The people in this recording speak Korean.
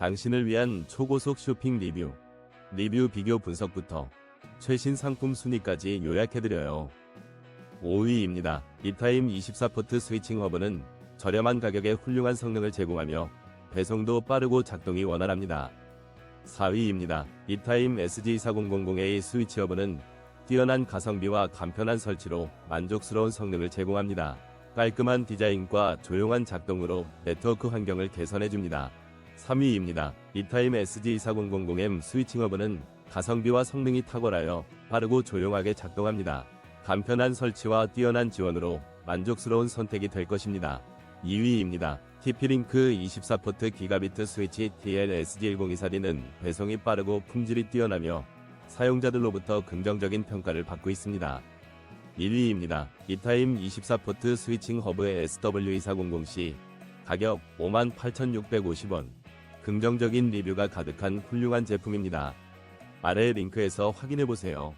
당신을 위한 초고속 쇼핑 리뷰, 리뷰 비교 분석부터 최신 상품 순위까지 요약해드려요. 5위입니다. 이타임 24포트 스위칭 허브는 저렴한 가격에 훌륭한 성능을 제공하며 배송도 빠르고 작동이 원활합니다. 4위입니다. 이타임 SG4000A 스위치 허브는 뛰어난 가성비와 간편한 설치로 만족스러운 성능을 제공합니다. 깔끔한 디자인과 조용한 작동으로 네트워크 환경을 개선해줍니다. 3위입니다. 이타임 SG4000M 스위칭 허브는 가성비와 성능이 탁월하여 빠르고 조용하게 작동합니다. 간편한 설치와 뛰어난 지원으로 만족스러운 선택이 될 것입니다. 2위입니다. TP-링크 24포트 기가비트 스위치 TL-SG1024D는 배송이 빠르고 품질이 뛰어나며 사용자들로부터 긍정적인 평가를 받고 있습니다. 1위입니다. 이타임 24포트 스위칭 허브의 SW2400C 가격 58,650원 긍정적인 리뷰가 가득한 훌륭한 제품입니다. 아래 링크에서 확인해 보세요.